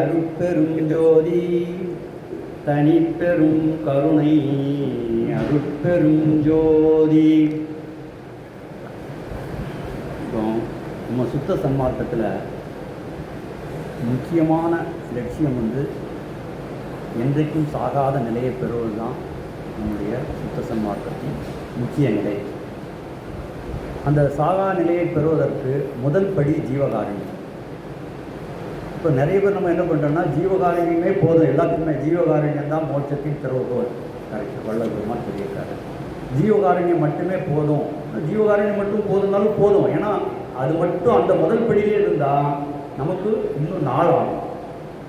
அருட்பெரும் ஜோதி தனிப்பெரும் கருணை அருட்பெரும் ஜோதி. நம்ம சுத்த சன்மார்க்கத்தில் முக்கியமான லட்சியம் வந்து என்றைக்கும் சாகாத நிலையை பெறுவது தான் நம்முடைய சுத்த சன்மார்க்கத்தின் முக்கிய நிலை. அந்த சாகா நிலையை பெறுவதற்கு முதல் படி ஜீவகாரணி இப்போ நிறைய பேர் நம்ம என்ன பண்ணுறோம்னா ஜீவகாருண்யமே போதும். எல்லாத்துக்குமே ஜீவகாருண்யம் தான் மோட்சத்தின் திறவுகோல் கரெக்டாக வல்லபுரமாக சொல்லியிருக்காரு ஜீவகாருண்யம் மட்டுமே போதும். ஜீவகாருண்யம் மட்டும் போதும்னாலும் போதும். ஏன்னா அது மட்டும் அந்த முதல் படியிலே இருந்தால் நமக்கு இன்னும் நாளாகும்.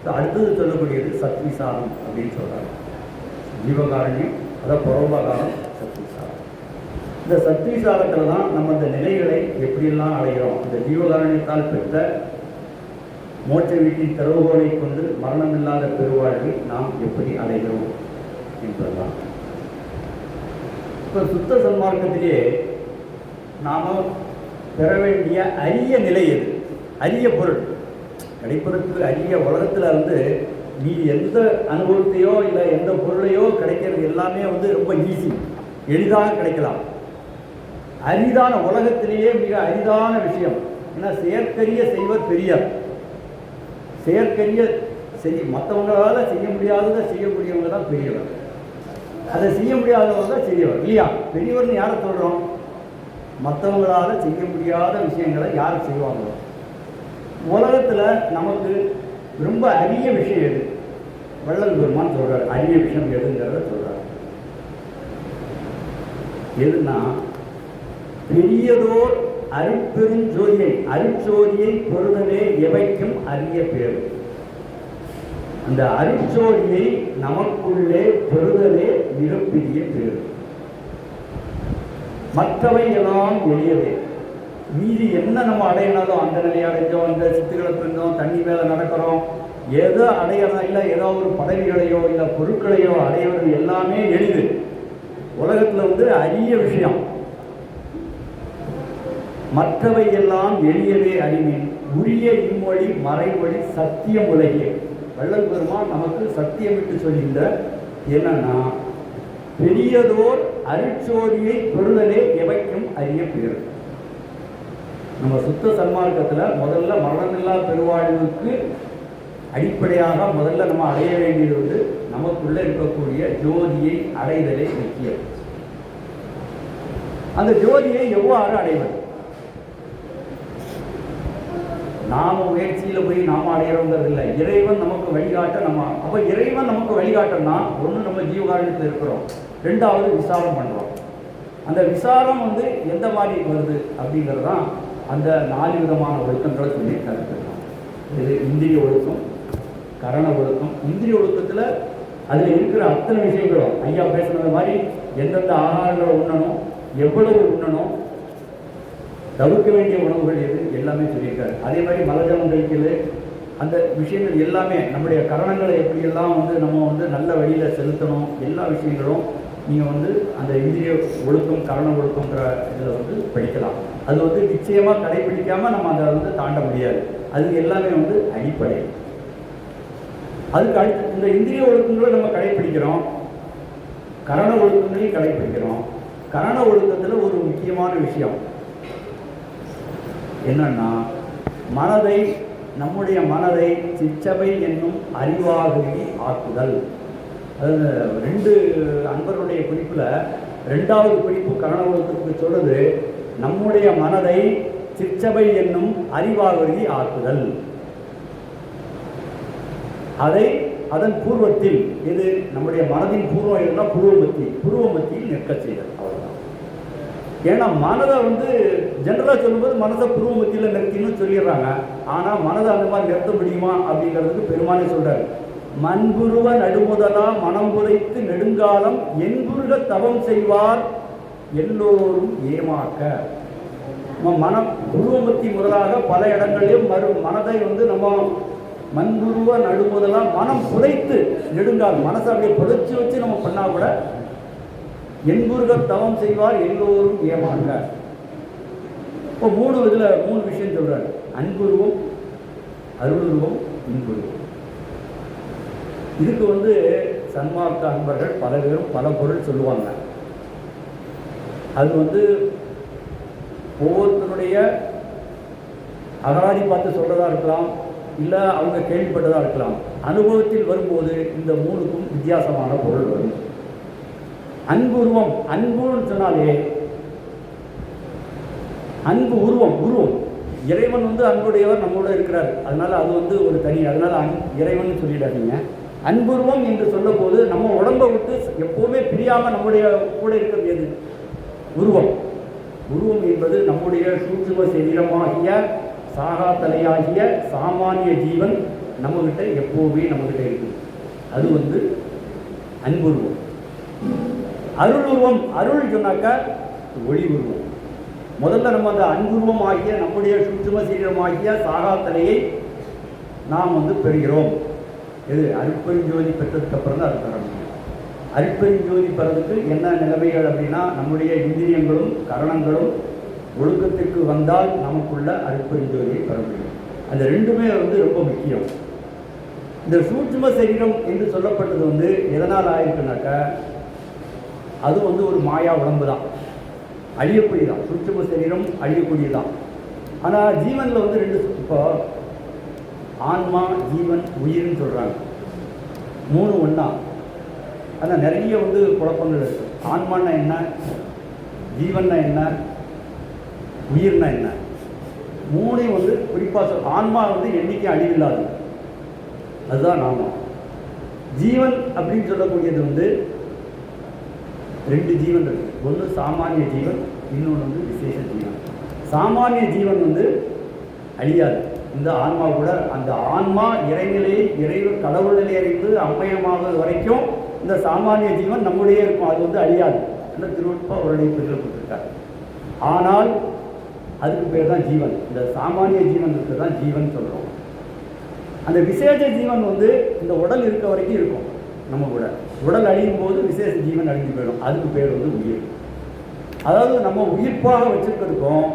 ஸோ அடுத்தது சொல்லக்கூடியது சத்விசாரம் அப்படின்னு சொல்கிறாங்க ஜீவகாருண்யம் அதான் சக்தி சத்விசாரம். இந்த சத்விசாரத்தில் தான் நம்ம இந்த நிலைகளை எப்படியெல்லாம் அடைகிறோம்? இந்த ஜீவகாரணியத்தால் பெற்ற மோட்ச வீட்டின் திறவுகோலை கொண்டு மரணமில்லாத பெருவாழ்வை நாம் எப்படி அடைகிறோம் என்பதுதான். இப்போ சுத்த சன்மார்க்கத்திலே நாம் பெற வேண்டிய அரிய நிலை எது? அரிய பொருள். கிடைப்பதற்கு அரிய உலகத்தில் வந்து நீ எந்த அனுபவத்தையோ இல்லை எந்த பொருளையோ கிடைக்கிறது எல்லாமே வந்து ரொம்ப ஈஸி எளிதாக கிடைக்கலாம். அரிதான உலகத்திலேயே மிக அரிதான விஷயம். ஏன்னா செயற்கரிய செய்வர் பெரியார். செயற்கரிய செய்ய மற்றவங்களால் செய்ய முடியாததை செய்யக்கூடியவங்க தான் பெரியவர். அதை செய்ய முடியாதவங்க தான் பெரியவர் இல்லையா? பெரியவர்னு யாரை சொல்கிறோம் மற்றவங்களால் செய்ய முடியாத விஷயங்களை யார் செய்வாங்களோ உலகத்தில் நமக்கு ரொம்ப அரிய விஷயம் எது? வள்ளல் பெருமான் சொல்கிறார் அரிய விஷயம் எதுங்கிறத சொல்கிறார் எதுன்னா பெரியதோர் அருட்பெரும் ஜோதியை அருட்சோதியை பொருதலே எவைக்கும் அரிய பேர். அந்த அருட்சோதியை நமக்குள்ளே பெறுதலே மிகப்பெரிய பேர். மற்றவை எல்லாம் எளியவே மீதி என்ன நம்ம அடையினாலும் அந்த நிலையை அடைஞ்சோம் இந்த சித்துக்களை பிரிந்தோம் தண்ணி மேலே நடக்கிறோம் எதோ அடையணும் இல்லை ஏதோ ஒரு பதவிகளையோ இல்லை பொருட்களையோ அடையிறது எல்லாமே எளிது. உலகத்தில் வந்து அரிய விஷயம். மற்றவை எல்லாம் எளியவே அறிவேன். உரிய இம்மொழி மறைமொழி சத்தியம் உலகே. வள்ளல் பெருமான் நமக்கு சத்தியமிட்டு சொல்கின்ற என்னன்னா பெரியதோர் அருட்சோதியை பெறுதலே எவைக்கும் அறிய பெயர். நம்ம சுத்த சன்மார்க்கத்தில் முதல்ல மரணமில்லா பெருவாழ்வுக்கு அடிப்படையாக முதல்ல நம்ம அடைய வேண்டியது வந்து நமக்குள்ள இருக்கக்கூடிய ஜோதியை அடைதலே முக்கியம். அந்த ஜோதியை எவ்வாறு அடைவது? நாம முயற்சியில் போய் நாம அடையிறோங்கிறது இல்லை. இறைவன் நமக்கு வழிகாட்ட நம்ம அப்போ இறைவன் நமக்கு வழிகாட்டனா ஒன்று நம்ம ஜீவகாரணத்தில் இருக்கிறோம். ரெண்டாவது விசாரம் பண்ணுறோம் அந்த விசாரம் வந்து எந்த மாதிரி வருது அப்படிங்கிறது தான் அந்த நாலு விதமான ஒழுக்கங்களை சொல்லி கருத்துக்கலாம் இது இந்திரிய ஒழுக்கம் கரண ஒழுக்கம். இந்திரிய ஒழுக்கத்தில் அதில் இருக்கிற அத்தனை விஷயங்களும் ஐயா பேசுனது மாதிரி எந்தெந்த ஆகாரங்களை உண்ணணும் எவ்வளவு உண்ணணும் தவிர்க்க வேண்டிய உணவுகள் எது? எல்லாமே சொல்லியிருக்காரு. அதே மாதிரி மலஜலம் கழிக்கிறது அந்த விஷயங்கள் எல்லாமே நம்முடைய கரணங்களை எப்படியெல்லாம் வந்து நம்ம வந்து நல்ல வழியில் செலுத்தணும் எல்லா விஷயங்களும் நீங்கள் வந்து அந்த இந்திரிய ஒழுக்கம் கரண ஒழுக்கங்கிற இதில் வந்து படிக்கலாம். அது வந்து நிச்சயமாக கடைபிடிக்காமல் நம்ம அதை வந்து தாண்ட முடியாது. அது எல்லாமே வந்து அடிப்படை. அதுக்கு அடுத்து இந்த இந்திரிய ஒழுக்கங்களை நம்ம கடைபிடிக்கிறோம் கரண ஒழுக்கங்களையும் கடைபிடிக்கிறோம் கரண ஒழுக்கத்தில் ஒரு முக்கியமான விஷயம். என்னன்னா மனதை நம்முடைய மனதை சிச்சபை என்னும் அறிவாகவே ஆக்குதல். அதாவது ரெண்டு அன்பருடைய குறிப்பில் ரெண்டாவது குறிப்பு கரண சொல்றது நம்முடைய மனதை சிச்சபை என்னும் அறிவாகவே ஆக்குதல். அதை அதன் பூர்வத்தில் இது நம்முடைய மனதின் பூர்வம் இருந்தால் புருவமத்தி புருவமத்தியில் நிற்க செய்தல். ஏன்னா மனதை வந்து ஜென்ரலாக சொல்லும்போது மனதை புருவ மத்தியில் நிறுத்தின்னு சொல்லிடுறாங்க. ஆனால் மனதை அந்த மாதிரி நிறுத்த முடியுமா அப்படிங்கிறதுக்கு பெருமானே சொல்கிறார் மண்புருவ நடுமுதலா மனம் குறைத்து நெடுங்காலம் என்புருக தவம் செய்வார் எல்லோரும் ஏமாக்க. நம்ம மனம் குருவமத்தி முதலாக பல இடங்களிலும் மறு மனதை வந்து நம்ம மண்புருவ நடுமுதலாக மனம் புதைத்து நெடுங்கால் மனசை அப்படியே புதைச்சி வச்சு நம்ம பண்ணால் கூட என்புருக தவம் செய்வார் எல்லோரும் ஏமாண்டார் இப்போ மூணு இதில் மூணு விஷயம் சொல்கிறார் அன்புருவம் அருளுருவம் இன்புருவம். இதுக்கு வந்து சன்மார்க்க அன்பர்கள் பல பேரும் பல பொருள் சொல்லுவாங்க. அது வந்து ஒவ்வொருத்தருடைய அகராதி பார்த்து சொல்கிறதா இருக்கலாம் இல்லை அவங்க கேள்விப்பட்டதாக இருக்கலாம். அனுபவத்தில் வரும்போது இந்த மூணுக்கும் வித்தியாசமான பொருள் வரும். அன்பு உருவம் அன்புன்னு சொன்னாலே அன்பு உருவம் உருவம். இறைவன் வந்து அன்புடையவர் நம்மோட இருக்கிறார். அதனால அது வந்து ஒரு தனி அதனால அன் இறைவன் சொல்லிடாதீங்க. அன்புருவம் என்று சொல்லும்போது நம்ம உடம்பை விட்டு எப்போவுமே பிரியாமல் நம்முடைய கூட இருக்கிறது எது? உருவம். உருவம் என்பது நம்முடைய சூட்சும சரீரமாகிய சாகா தலையாகிய சாமானிய ஜீவன் நம்மகிட்ட எப்போவுமே நம்மகிட்ட இருக்குது. அது வந்து அன்புருவம் அருள் உருவம் அருள் சொன்னாக்கா ஒளி உருவம். முதல்ல நம்ம அந்த அன்புருவம் ஆகிய நம்முடைய சூட்சும சீரமாகிய சாகாத்தலையை நாம் வந்து பெறுகிறோம். இது அருட்பெருஞ்சோதி பெற்றதுக்கு அப்புறம் தான் அது பெற முடியும். அருட்பெருஞ்சோதி பெறதுக்கு என்ன நிலைமைகள் அப்படின்னா நம்முடைய இந்திரியங்களும் கரணங்களும் ஒழுக்கத்திற்கு வந்தால் நமக்குள்ள அருட்பெருஞ்சோதியை பெற முடியும். அந்த ரெண்டுமே வந்து ரொம்ப முக்கியம். இந்த சூட்சும சரீரம் என்று சொல்லப்பட்டது வந்து எதனால் ஆயிருக்குனாக்கா அது வந்து ஒரு மாயா உடம்பு தான் அழியக்கூடியதான் சுற்றும சரீரம் அழியக்கூடியதான் ஆனால் ஜீவனில் வந்து ரெண்டு இப்போ ஆன்மா ஜீவன் உயிர்னு சொல்கிறாங்க மூணு ஒன்றா ஆனால் நிறைய வந்து குழப்பங்கள் இருக்குது ஆன்மான்னா என்ன? ஜீவன்னா என்ன? உயிர்னா என்ன? மூணையும் வந்து குறிப்பாக சொல் ஆன்மா வந்து எண்ணிக்கை அழிவில்லாது. அதுதான் நாமம். ஜீவன் அப்படின்னு சொல்லக்கூடியது வந்து ரெண்டு ஜீவன் இருக்குது ஒன்று சாமானிய ஜீவன் இன்னொன்று வந்து விசேஷ ஜீவன். சாமானிய ஜீவன் வந்து அழியாது. இந்த ஆன்மா கூட அந்த ஆன்மா இறைநிலையை இறைவு கடவுள் நிலை அறிந்து அம்மயமாக வரைக்கும் இந்த சாமானிய ஜீவன் நம்முடைய இருக்கும். அது வந்து அழியாது. அந்த திருவட்பா அவருடைய பெண்கள் கொடுத்துருக்காரு. ஆனால் அதுக்கு பேர் தான் ஜீவன். இந்த சாமானிய ஜீவனுக்கு தான் ஜீவன் சொல்கிறோம் அந்த விசேஷ ஜீவன் வந்து இந்த உடல் இருக்க வரைக்கும் இருக்கும். நம்ம கூட. உடல் அழியும் போது விசேஷ ஜீவன் அழிஞ்சு போயிடும். அதுக்கு பேர் வந்து உயிர். அதாவது நம்ம உயிர்ப்பாக வச்சுருக்கிறதுக்கும்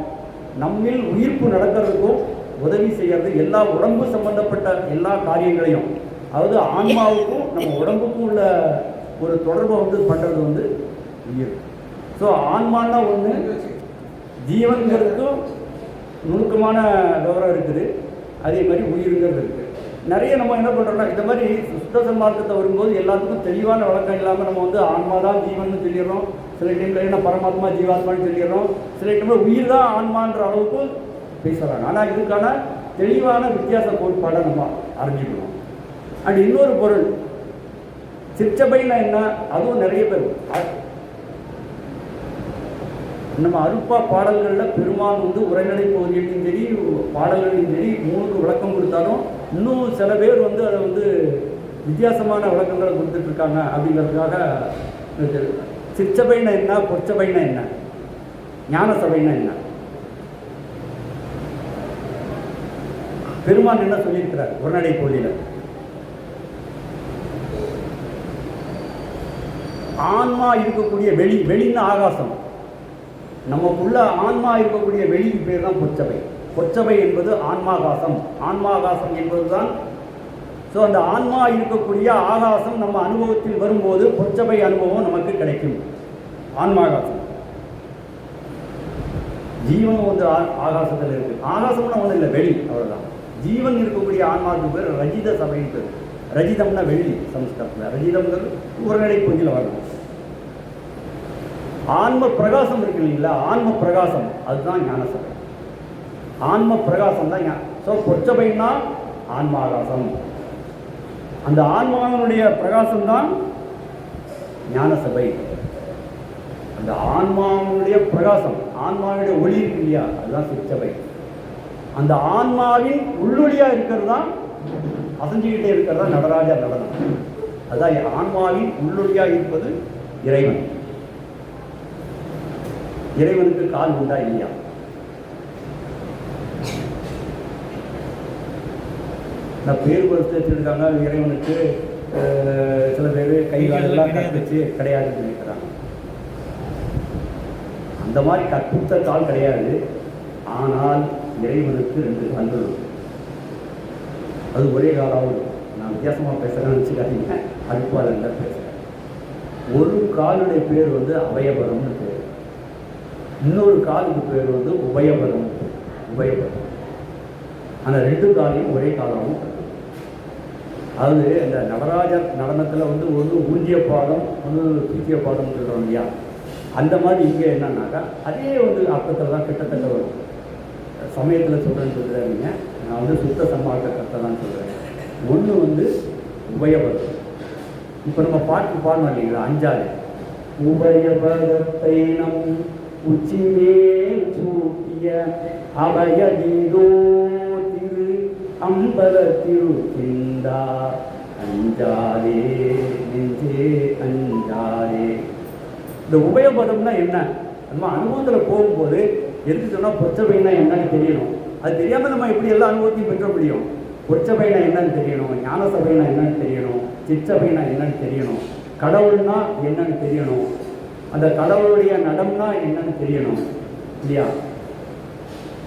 நம்மில் உயிர்ப்பு நடக்கிறதுக்கும் உதவி செய்கிறது எல்லா உடம்பு சம்பந்தப்பட்ட எல்லா காரியங்களையும். அதாவது ஆன்மாவுக்கும் நம்ம உடம்புக்கும் உள்ள ஒரு தொடர்பை வந்து பண்ணுறது வந்து உயிர். ஸோ ஆன்மானா ஒன்று ஜீவன்கிறதுக்கும் நுணுக்கமான விவரம் இருக்குது. அதே மாதிரி உயிருங்கிறது இருக்குது நிறைய நம்ம என்ன பண்ணுறோம்னா இந்த மாதிரி சுத்த சன்மார்க்கத்தை வரும்போது எல்லாத்துக்கும் தெளிவான விளக்கம் இல்லாமல் நம்ம வந்து ஆன்மா தான் ஜீவன் சொல்லிடுறோம். சில டைமில் என்ன பரமாத்மா ஜீவாத்மான்னு சொல்லிடுறோம். சில டைமில் உயிர் தான் ஆன்மான்ற அளவுக்கு பேசுகிறாங்க ஆனால் இதுக்கான தெளிவான வித்தியாச கோட்பாடை நம்ம அறிஞ்சிக்கணும். அண்ட் இன்னொரு பொருள் சிற்றபைனா என்ன? அதுவும் நிறைய பேர் நம்ம அருப்பா பாடல்களில் பெருமான் வந்து உரைநடை பகுதியிலையும் சரி பாடல்களையும் சரி மூணுக்கு விளக்கம் கொடுத்தாலும் இன்னும் சில பேர் வந்து அதை வந்து வித்தியாசமான விளக்கங்களை கொடுத்துட்டு இருக்காங்க அப்படிங்கிறதுக்காக சிற்சபைனா என்ன பொற்சபைனா என்ன? ஞான சபைனா என்ன? பெருமான் என்ன சொல்லியிருக்கிறார்? உரைநடை போலியில் ஆன்மா இருக்கக்கூடிய வெளி வெளின்னு ஆகாசம். நமக்குள்ள ஆன்மா இருக்கக்கூடிய வெளி பேர் தான் பொச்சபை பொச்சபை என்பது ஆன்மாகாசம். ஆன்மாகாசம் என்பதுதான் ஸோ அந்த ஆன்மா இருக்கக்கூடிய ஆகாசம் நம்ம அனுபவத்தில் வரும்போது பொற்சபை அனுபவம் நமக்கு கிடைக்கும். ஆன்மாகாசம். ஜீவன் வந்து ஆகாசத்தில் இருக்கு. ஆகாசம்னா ஒன்றும் இல்லை வெளி அவ்வளோதான் ஜீவன் இருக்கக்கூடிய ஆன்மாவுக்கு பேர் ரஜித சபைன்னு பேர். ரஜிதம்னா வெள்ளி சம்ஸ்கிருதத்தில் ரஜிதம்ங்கிறது உரநடை நடை கொஞ்சில் வரணும் ஆன்ம பிரகாசம் இருக்கு இல்லைங்களா? ஆன்ம பிரகாசம் அதுதான் ஞான சபை ஆன்ம பிரகாசம் தான் ஸோ பொச்சபைன்னா ஆன்மாகாசம். அந்த ஆன்மாவினுடைய பிரகாசம்தான் ஞான ஞானசபை. அந்த ஆன்மாவினுடைய பிரகாசம் ஆன்மாவினுடைய ஒளி இருக்கு இல்லையா? அதுதான் சிற்சபை. அந்த ஆன்மாவின் உள்ளொளியா இருக்கிறது? தான் அசைஞ்சுக்கிட்டே இருக்கிறது? நடராஜா நடனம். அதான் ஆன்மாவின் உள்ளொளியா இருப்பது இறைவன். இறைவனுக்கு கால் உண்டா இல்லையா? நான் பேர் கொடுத்து வச்சிருக்காங்க. இறைவனுக்கு சில பேர் கை காலெல்லாம் கற்பிச்சு கிடையாதுன்னு சொல்லிக்கிறாங்க அந்த மாதிரி கற்பித்த கால் கிடையாது. ஆனால் இறைவனுக்கு ரெண்டு கண்கள். அது ஒரே காலாவும் நான் வித்தியாசமாக பேசுகிறேன்னு வச்சுக்காதீங்க அதை பேசுகிறேன் ஒரு காலுடைய பேர் வந்து அபயபரம்னு பேர். இன்னொரு காலுக்கு பேர் வந்து உபயபரம் உபயபரம் அந்த ரெண்டு காலையும் ஒரே காலாகவும் அது அந்த இந்த நடராஜர் நடனத்தில் வந்து ஒன்று ஊஞ்சிய பாடம் ஒன்று தூக்கிய பாடம் சொல்கிறோம் இல்லையா? அந்த மாதிரி இங்கே என்னன்னாக்கா அதே வந்து அர்த்தத்தில் தான் கிட்டத்தட்ட வரும். சமயத்தில் சொல்கிறேன்னு சொல்கிறீங்க நான் வந்து சுத்த சம்பாட்ட கருத்தை தான் சொல்கிறேன் ஒன்று வந்து உபயபதம். இப்போ நம்ம பாட்டு பாடணும் இல்லைங்களா அஞ்சாறு. உபயபதத்தை நம் உச்சிமேல் சூட்டிய அபயதீதோ திரு அம்பல திருக்கிந்தா அஞ்சாரே நெஞ்சே அஞ்சாரே இந்த உபயபதம்னா என்ன? நம்ம அனுபவத்தில் போகும்போது எதுக்கு சொன்னால் பொச்சபைனா என்னன்னு தெரியணும். அது தெரியாமல் நம்ம எப்படி எல்லா அனுபவத்தையும் பெற்ற முடியும்? பொச்சபைனா என்னன்னு தெரியணும் ஞான சபைனா என்னன்னு தெரியணும் சிச்சபைனா என்னன்னு தெரியணும் கடவுள்னா என்னன்னு தெரியணும் அந்த கடவுளுடைய நடம்னா என்னன்னு தெரியணும் இல்லையா?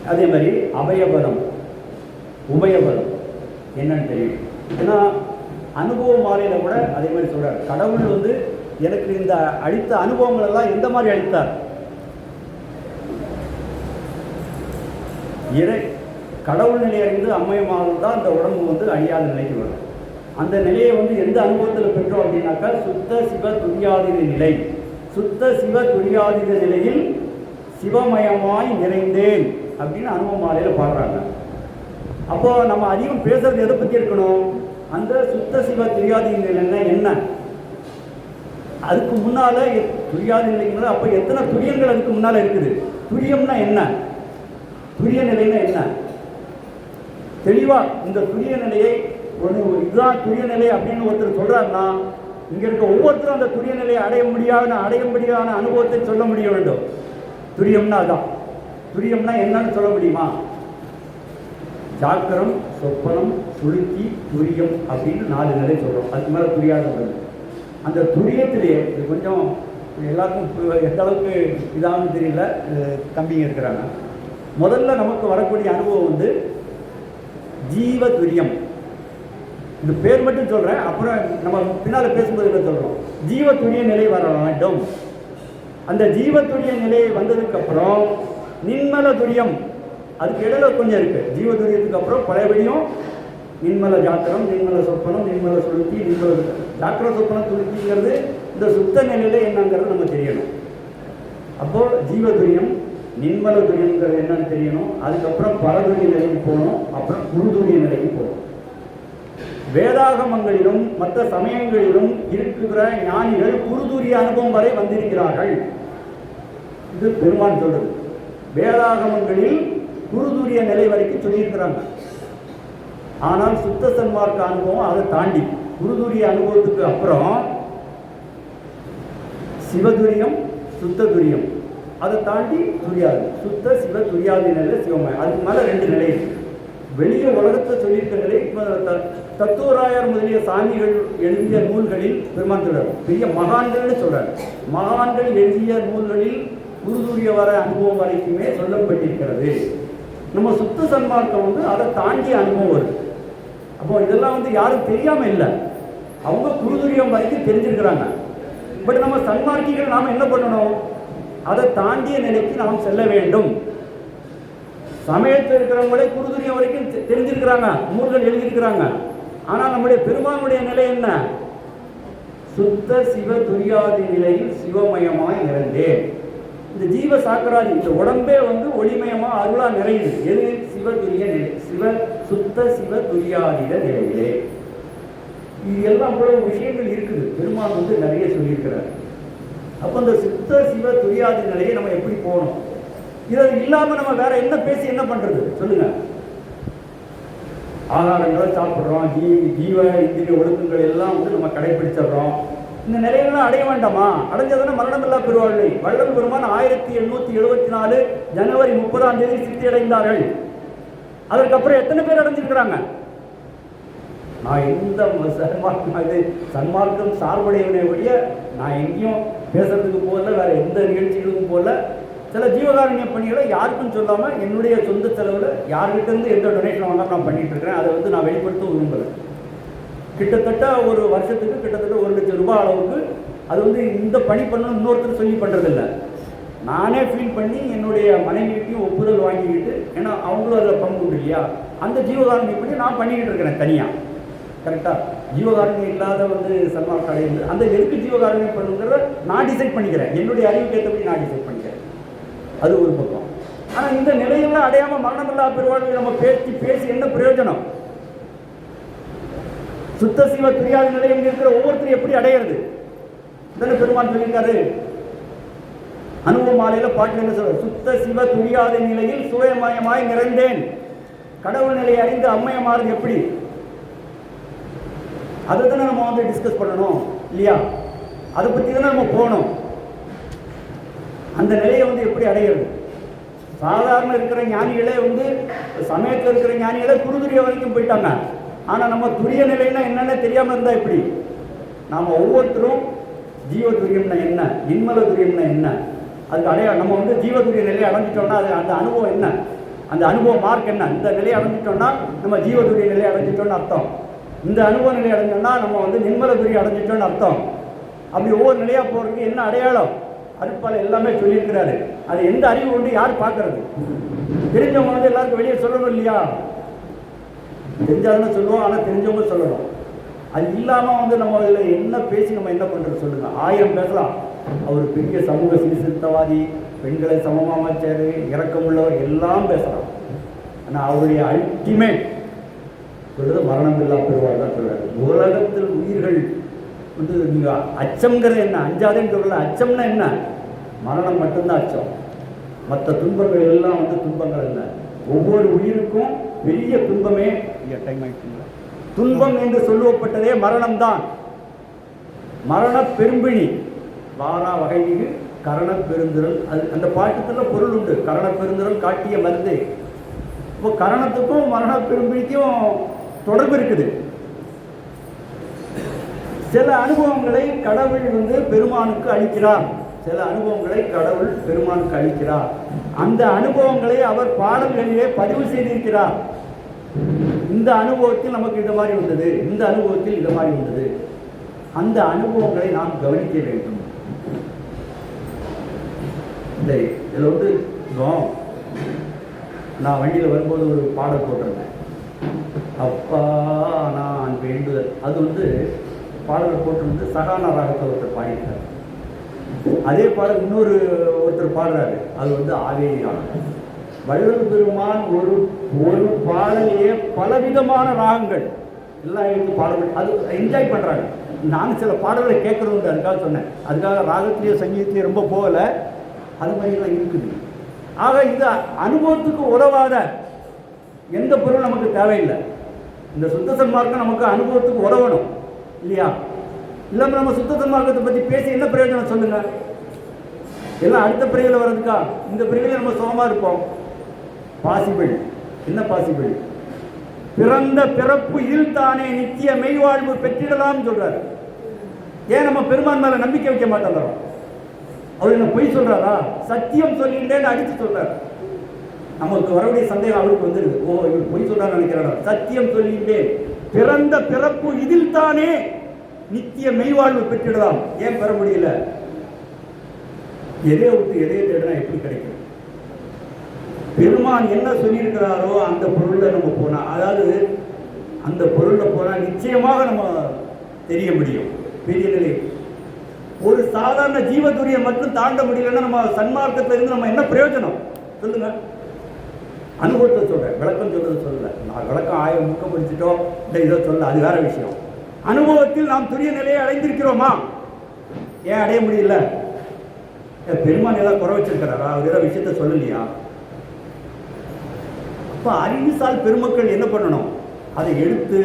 அதே மாதிரி அபயபதம். உபயபலம். என்னன்னு தெரியும். ஏன்னா அனுபவ மாலையில் கூட அதே மாதிரி சொல்கிறார் கடவுள் வந்து எனக்கு இந்த அளித்த அனுபவங்கள் எல்லாம் எந்த மாதிரி அளித்தார்? இறை கடவுள் நிலையிலிருந்து அம்மையமாக தான் அந்த உடம்பு வந்து அழியாத நிலைக்கு வரும். அந்த நிலையை வந்து எந்த அனுபவத்தில் பெற்றோம் அப்படின்னாக்கா சுத்த சிவ துரியாதீன நிலை. சுத்த சிவ துரியாதீன நிலையில் சிவமயமாய் நிறைந்தேன் அப்படின்னு அனுபவ மாலையில் பாடுறாங்க. அப்போ நம்ம அதிகம் பேசுறது எதை பற்றி இருக்கணும் அந்த சுத்த சிவ துரியாதீன நிலைன்னா என்ன? அதுக்கு முன்னால துரியாத நிலைங்கிறது அப்போ எத்தனை துரியங்கள் அதுக்கு முன்னால இருக்குது? துரியம்னா என்ன? துரிய நிலைன்னா என்ன? தெளிவா இந்த துரிய நிலையை ஒரு இதுதான் துரிய நிலை அப்படின்னு ஒருத்தர் சொல்றாருன்னா இங்க இருக்க ஒவ்வொருத்தரும் அந்த துரிய நிலையை அடைய முடியாத அடையும்படியான அனுபவத்தை சொல்ல முடிய வேண்டும். துரியம்னா அதான். துரியம்னா என்னன்னு சொல்ல முடியுமா? சாக்கரம் சொப்பனம் சுளுக்கி துரியம் அப்படின்னு நாலு நிலை சொல்கிறோம் அதுக்கு மேலே துரியாத வருது அந்த துரியத்திலேயே இது கொஞ்சம் எல்லாருக்கும் எந்த அளவுக்கு இதாகும்னு தெரியல தம்பிங்க இருக்கிறாங்க. முதல்ல நமக்கு வரக்கூடிய அனுபவம் வந்து ஜீவ துரியம். இந்த பேர் மட்டும் சொல்கிறேன் அப்புறம் நம்ம பின்னால் பேசும்போது என்ன சொல்கிறோம் ஜீவ துரிய நிலை வர வேண்டும் அந்த ஜீவ துரிய நிலை வந்ததுக்கப்புறம் நின்மல துரியம். அதுக்கு இடையில கொஞ்சம் இருக்கு. ஜீவ துரியத்துக்கு அப்புறம் பழையபடியும் நின்மல ஜாக்கிரம் நின்மல சொப்பனம் நின்மல சுளுத்தி நின்மல ஜாக்கிர சொப்பனம் சுளுத்திங்கிறது இந்த சுத்த நிலையில என்னங்கிறது நம்ம தெரியணும். அப்போ ஜீவதுரியம் நின்மல துரியங்கிறது என்னன்னு தெரியணும். அதுக்கப்புறம் பரதுரிய நிலைக்கு போகணும். அப்புறம் குருதுரிய நிலைக்கு போகணும். வேதாகமங்களிலும் மற்ற சமயங்களிலும் இருக்கிற ஞானிகள் குருதுரிய அனுபவம் வரை வந்திருக்கிறார்கள். இது பெருமான் சொல்றது. வேதாகமங்களில் குருதுரிய நிலை வரைக்கும் சொல்லியிருக்கிறாங்க ஆனால் சுத்த சன்மார்க்க அனுபவம் அதை தாண்டி. குருதுரிய அனுபவத்துக்கு அப்புறம் சிவதுரியம் சுத்த துரியம். அதை தாண்டி துரியாது. சுத்த சிவ துரியாதி நிலை சிவமாய் அதுக்கு மேலே ரெண்டு நிலை வெளிய வெளியே உலகத்தை சொல்லியிருக்க நிலை தத்துவராயர் முதலிய சாமிகள் எழுதிய நூல்களில் பெருமான் சொல்றார். பெரிய மகான்கள்னு சொல்றார். மகான்கள் எழுதிய நூல்களில் குருதுரிய வர அனுபவம் வரைக்குமே சொல்லப்பட்டிருக்கிறது. நம்ம சுத்த சன்மார்க்கம் வந்து அதை தாண்டிய அனுபவம் வருது. அப்போ இதெல்லாம் வந்து யாரும் தெரியாம இல்லை. அவங்க குருதுரியம் வரைக்கும் தெரிஞ்சிருக்கிறாங்க. பட் நம்ம சன்மார்க்கிகள் நாம் என்ன பண்ணணும்? அதை தாண்டிய நிலைக்கு நாம் செல்ல வேண்டும். சமயத்தில் இருக்கிறவங்களே குருதுரியம் வரைக்கும் தெரிஞ்சிருக்கிறாங்க. நூல்கள் எழுதியிருக்கிறாங்க. ஆனால் நம்முடைய பெருமானுடைய நிலை என்ன? சுத்த சிவ துரியாதி நிலையில் சிவமயமாய் நிறைந்தேன் இந்த ஜீவ சாக்கராதி இந்த உடம்பே வந்து ஒளிமயமா அருளா நிறையுது. எது? சிவ துரிய நிலை. சிவ சுத்த சிவ துரியாதிட நிலையிலே. இது எல்லாம் இவ்வளவு விஷயங்கள் இருக்குது. பெருமாள் வந்து நிறைய சொல்லியிருக்கிறார். அப்போ இந்த சுத்த சிவ துரியாதி நிலையை நம்ம எப்படி போகணும்? இதை இல்லாம நம்ம வேற என்ன பேசி என்ன பண்றது? சொல்லுங்க. ஆகாரங்களை சாப்பிட்றோம். ஜீ ஜீவ இந்திரிய ஒழுக்கங்கள் எல்லாம் வந்து நம்ம கடைபிடிச்சிடுறோம். இந்த நிலையெல்லாம் அடைய வேண்டாமா? அடைஞ்சதுன்னா மரணமில்லா பெருவாழ்வை. வள்ளல் பெருமான் ஆயிரத்தி எண்ணூத்தி எழுபத்தி நாலு ஜனவரி முப்பதாம் தேதி சித்தி அடைந்தார்கள் அதற்கப்புறம் எத்தனை பேர் அடைஞ்சிருக்கிறாங்க? நான் எந்த சன்மார்க்கம் இது சன்மார்க்கம் சார்புடையவனை ஒழிய நான் எங்கேயும் பேசுறதுக்கு போகல வேற எந்த நிகழ்ச்சிகளுக்கும் போகல. சில ஜீவகாரண்ய பணிகளை யாருக்கும் சொல்லாமல் என்னுடைய சொந்த செலவில் யார்கிட்ட இருந்து எந்த டொனேஷன் வாங்க நான் பண்ணிட்டு இருக்கிறேன். அதை வந்து நான் வெளிப்படுத்த விரும்புகிறேன் கிட்டத்தட்ட ஒரு வருஷத்துக்கு கிட்டத்தட்ட ஒரு லட்சம் ரூபாய் அளவுக்கு அது வந்து இந்த பணி பண்ணணும் இன்னொருத்தர் சொல்லி பண்ணுறதில்ல நானே ஃபீல் பண்ணி என்னுடைய மனைவிக்கும் ஒப்புதல் வாங்கிக்கிட்டு ஏன்னா அவங்களும் அதில் பங்கு உண்டு இல்லையா? அந்த ஜீவகாருண்ய பண்ணி நான் பண்ணிக்கிட்டு இருக்கிறேன் தனியாக கரெக்டாக ஜீவகாரணி இல்லாத வந்து சல்மான் கடை அந்த எதுக்கு ஜீவகாரணி பண்ணுங்கிறத நான் டிசைட் பண்ணிக்கிறேன். என்னுடைய அறிவுக்கு ஏற்றபடி நான் டிசைட் பண்ணிக்கிறேன். அது ஒரு பக்கம். ஆனால் இந்த நிலையெல்லாம் அடையாமல் மரணமில்லா பெருவாழ்வை நம்ம பேசி பேசி என்ன பிரயோஜனம்? சுத்த சிவ நிலை நிலையம் இருக்கிற ஒவ்வொருத்தரும் எப்படி அடையிறது? தானே பெருமான் சொல்லியிருக்காரு? அனுபவ மாலையில பாட்டு என்ன சொல்ற சுத்த சிவ துரியாத நிலையில் சுயமயமாய் நிறைந்தேன். கடவுள் நிலையை அறிந்து அம்மையமாறது எப்படி? அதை தானே நம்ம வந்து டிஸ்கஸ் பண்ணணும் இல்லையா? அதை பற்றி தானே நம்ம போகணும். அந்த நிலையை வந்து எப்படி அடையிறது? சாதாரண இருக்கிற ஞானிகளே வந்து சமயத்தில் இருக்கிற ஞானிகளே குருதுரிய வரைக்கும் போயிட்டாங்க. ஆனால் நம்ம துரிய நிலைன்னா என்னன்னு தெரியாமல் இருந்தால் எப்படி? நாம் ஒவ்வொருத்தரும் ஜீவ துரியம்னா என்ன? நின்மல துரியம்னா என்ன? அதுக்கு அடைய நம்ம வந்து ஜீவதுரிய நிலையை அடைஞ்சிட்டோம்னா அது அந்த அனுபவம் என்ன? அந்த அனுபவ மார்க் என்ன? இந்த நிலையை அடைஞ்சிட்டோம்னா நம்ம ஜீவதுரிய நிலையை அடைஞ்சிட்டோம்னு அர்த்தம். இந்த அனுபவ நிலையை அடைஞ்சோம்னா நம்ம வந்து நின்மல துரிய அடைஞ்சிட்டோம்னு அர்த்தம். அப்படி ஒவ்வொரு நிலையாக போகிறதுக்கு என்ன அடையாளம்? அருட்பால எல்லாமே சொல்லியிருக்கிறாரு. அது எந்த அறிவு கொண்டு யார் பார்க்கறது? தெரிஞ்சவங்க வந்து எல்லாருக்கும் வெளியே சொல்லணும் இல்லையா? தெரிஞ்சாலும் சொல்லுவோம் ஆனால் தெரிஞ்சவங்க சொல்லணும். அது இல்லாமல் வந்து நம்ம இதில் என்ன பேசி நம்ம என்ன பண்ணுறது சொல்லுங்கள் ஆயிரம் பேசலாம். அவர் பெரிய சமூக சீர்திருத்தவாதி பெண்களை சமமாக அமைச்சார் இறக்கமுள்ளவர் எல்லாம் பேசலாம். ஆனால் அவருடைய அல்டிமேட் சொல்றது மரணம் இல்லா பெறுவார் தான் சொல்றாரு. உலகத்தில் உயிர்கள் வந்து நீங்கள் அச்சம்ங்கிறது என்ன? அஞ்சாதேன்னு சொல்லல. அச்சம்னா என்ன? மரணம் மட்டும்தான் அச்சம். மற்ற துன்பங்கள் எல்லாம் வந்து துன்பங்கள் இல்லை ஒவ்வொரு உயிருக்கும் பெரிய துன்பமே டைம் ஆயிடுச்சுங்களா? துன்பம் என்று சொல்லுவப்பட்டதே மரணம்தான். மரண பெரும்பிணி வாரா வகைமிகு கரண பெருந்திரல் அது அந்த பாட்டுக்குள்ள பொருள் உண்டு. கரண பெருந்திரல் காட்டிய மருந்து. இப்போ கரணத்துக்கும் மரண பெரும்பிணிக்கும் தொடர்பு இருக்குது. சில அனுபவங்களை கடவுள் வந்து பெருமானுக்கு அளிக்கிறார். சில அனுபவங்களை கடவுள் பெருமானுக்கு அளிக்கிறார். அந்த அனுபவங்களை அவர் பாடல்களிலே பதிவு செய்திருக்கிறார். இந்த அனுபவத்தில் நமக்கு இந்த மாதிரி வந்தது இந்த அனுபவத்தில் இந்த மாதிரி வந்தது. அந்த அனுபவங்களை நாம் கவனிக்க வேண்டும். இந்த இதில் வந்து நான் வண்டியில் வரும்போது ஒரு பாடல் போட்டிருந்தேன். அப்பா நான் வேண்டுதல். அது வந்து பாடல் போட்டிருந்து சகான ராகத்தை ஒருத்தர் பாடியிருக்காரு. அதே பாடல் இன்னொரு ஒருத்தர் பாடுறாரு. அது வந்து ஆவேரி ராகம் பெருமான் ஒரு ஒரு பாடலையே பலவிதமான ராகங்கள். எல்லாம் எடுத்து பாடல்கள். அது என்ஜாய் பண்ணுறாங்க நான் சில பாடல்களை கேட்குறது அதுக்காக சொன்னேன். அதுக்காக ராகத்திலேயே சங்கீதத்திலேயே ரொம்ப போகலை. அது மாதிரிலாம் இருக்குது. ஆக இது அனுபவத்துக்கு உதவாத எந்த பொருளும் நமக்கு தேவையில்லை. இந்த சுத்த சன்மார்க்கம் நமக்கு அனுபவத்துக்கு உதவணும். இல்லையா? இல்லாமல் நம்ம சுத்த சன்மார்க்கத்தை பற்றி பேசி என்ன பிரயோஜனம் சொல்லுங்கள் எல்லாம் அடுத்த பிரிவில் வர்றதுக்கா? இந்த பிரிவில் நம்ம சுகமாக இருப்போம். பாசிபிள் என்ன பாசிபிள் பிறந்த பிறப்பு இதில் தானே நித்திய மெய்வாழ்வு பெற்றிடலாம்னு சொல்றாரு. ஏன் நம்ம பெருமான் மேல நம்பிக்கை வைக்க மாட்டோம் அவர் என்ன பொய் சொல்றாரா? சத்தியம் சொல்லிட்டேன்னு அடிச்சு சொல்றாரு. நமக்கு வரக்கூடிய சந்தேகம் அவருக்கு வந்துடுது. ஓ இவர் பொய் சொல்றாரு நினைக்கிறாரா? சத்தியம் சொல்லிட்டேன். பிறந்த பிறப்பு இதில் தானே நித்திய மெய்வாழ்வு பெற்றிடலாம். ஏன் பெற முடியல? எதையை விட்டு எதையை தேடினா எப்படி கிடைக்கும்? பெருமான் என்ன சொல்லியிருக்கிறாரோ அந்த பொருளில் நம்ம போனால் அதாவது அந்த பொருளில் போனால் நிச்சயமாக நம்ம தெரிய முடியும். பெரிய நிலை ஒரு சாதாரண ஜீவதுரியை மட்டும் தாண்ட முடியலன்னா நம்ம சன்மார்க்கத்தில் இருந்து நம்ம என்ன பிரயோஜனம்? சொல்லுங்க. அனுபவத்தை சொல்கிறேன் விளக்கம் சொல்றது சொல்லல. நான் விளக்கம் ஆயிரம் புக்கம் படிச்சுட்டோம் இல்லை இதோ சொல்ல அது வேற விஷயம். அனுபவத்தில் நாம் துரிய நிலையை அடைந்திருக்கிறோமா? ஏன் அடைய முடியல? ஏன் பெருமான் ஏதாவது குறை வச்சிருக்கிறாரா? அவர் ஏதாவது விஷயத்த சொல்லலையா? அப்போ அறிவுசால் பெருமக்கள் என்ன பண்ணணும்? அதை எடுத்து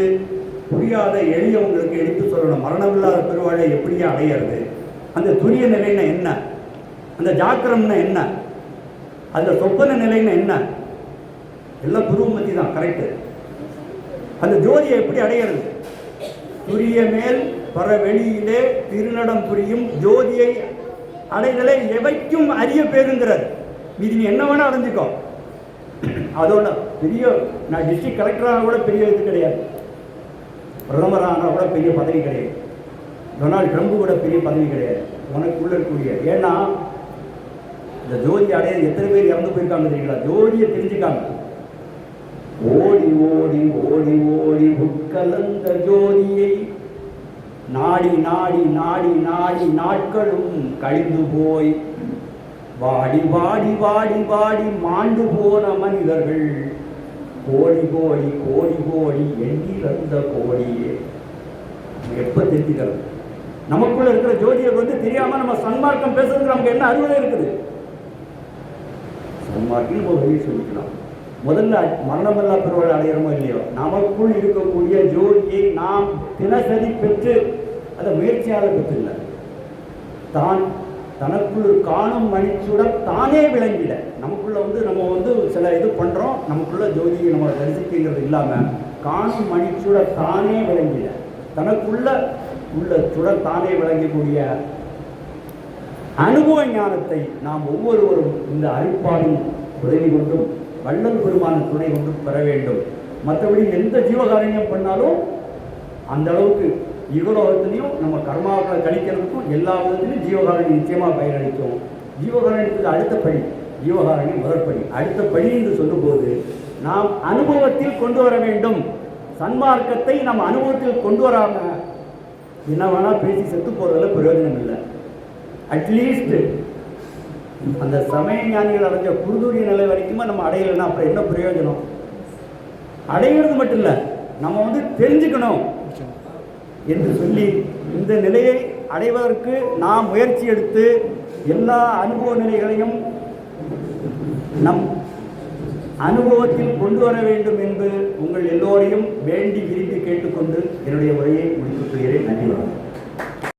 புரியாத எளியவங்களுக்கு எடுத்து சொல்லணும். மரணமில்லாத பெருவாழை எப்படியா அடையிறது? அந்த துரிய நிலைன்னா என்ன? அந்த ஜாக்கிரம்னா என்ன? அந்த சொப்பன நிலைன்னா என்ன? எல்லாம் குருமதி தான் கரெக்டு அந்த ஜோதியை எப்படி அடையிறது? துரிய மேல் பர வெளியிலே திருநடம் புரியும் ஜோதியை அடைதலை எவைக்கும் அறிய பேருங்கிறார் மீதி நீ என்ன வேணா அடைஞ்சிக்கோ அதோட பெரிய நான் டிஸ்ட்ரிக்ட் கலெக்டரான கூட பெரிய இது கிடையாது. பிரதமரான கூட பெரிய பதவி கிடையாது. டொனால்டு ட்ரம்ப் கூட பெரிய பதவி கிடையாது. உனக்குள்ள இருக்கக்கூடிய. ஏன்னா இந்த ஜோதி அடைய எத்தனை பேர் இறந்து போயிருக்காங்க தெரியுங்களா? ஜோதியை தெரிஞ்சுக்காங்க ஓடி ஓடி ஓடி ஓடி உட்கலந்த ஜோதியை நாடி நாடி நாடி நாடி நாட்களும் கழிந்து போய் வாடி வாடி வாடி வாடி மாண்டு போன மனிதர்கள். கோடி கோடி கோடி கோடி எண்ணிலிருந்த கோடியே. எப்ப தெரிஞ்சுக்கிறது நமக்குள்ள இருக்கிற ஜோதியர் வந்து தெரியாம நம்ம சன்மார்க்கம் பேசுறதுக்கு நமக்கு என்ன அறுவடை இருக்குது? சன்மார்க்கம் ஒரு வெளியே சொல்லிக்கலாம். முதல்ல மரணமில்லா பெருவாள் அடையிறமோ இல்லையோ? நமக்குள் இருக்கக்கூடிய ஜோதியை நாம் தினசரி பெற்று அதை முயற்சியால் பெற்றில்லை. தான் தனக்குள் காணும் மணிச்சுடர் தானே விளங்கிட. நமக்குள்ள வந்து நம்ம வந்து சில இது பண்றோம். நமக்குள்ள ஜோதியை நம்ம தரிசிக்கிறது இல்லாம காணும் மணிச்சுடர் தானே விளங்கிட. தனக்குள்ள உள்ள சுடர் தானே விளங்கக்கூடிய அனுபவ ஞானத்தை நாம் ஒவ்வொருவரும் இந்த அருட்பாடும் உதவி கொண்டும் வள்ளல் பெருமான துணை கொண்டும் பெற வேண்டும். மற்றபடி எந்த ஜீவகாரண்யம் பண்ணாலும் அந்த அளவுக்கு யுகலோகத்திலையும் நம்ம கர்மாக்களை கழிக்கிறதுக்கும் எல்லா விதத்துலையும் ஜீவகாரணி நிச்சயமாக பயனளிக்கும் ஜீவகாரணிக்கு அடுத்த படி. ஜீவகாரணி முதல் படி. அடுத்த படி என்று சொல்லும்போது நாம் அனுபவத்தில் கொண்டு வர வேண்டும். சன்மார்க்கத்தை நம்ம அனுபவத்தில் கொண்டு வராம என்ன வேணால் பேசி செத்து போகிறதுல பிரயோஜனம் இல்லை. அட்லீஸ்ட் அந்த சமய ஞானிகள் அடைஞ்ச குருதூரிய நிலை வரைக்குமே நம்ம அடையலைன்னா அப்புறம் என்ன பிரயோஜனம்? அடையிறது மட்டும் இல்லை. நம்ம வந்து தெரிஞ்சுக்கணும். என்று சொல்லி இந்த நிலையை அடைவதற்கு நாம் முயற்சி எடுத்து எல்லா அனுபவ நிலைகளையும் நம் அனுபவத்தில் கொண்டு வர வேண்டும் என்று உங்கள் எல்லோரையும் வேண்டி விரும்பி கேட்டுக்கொண்டு என்னுடைய உரையை முடித்துக் கொள்கிறேன். நன்றி வணக்கம்.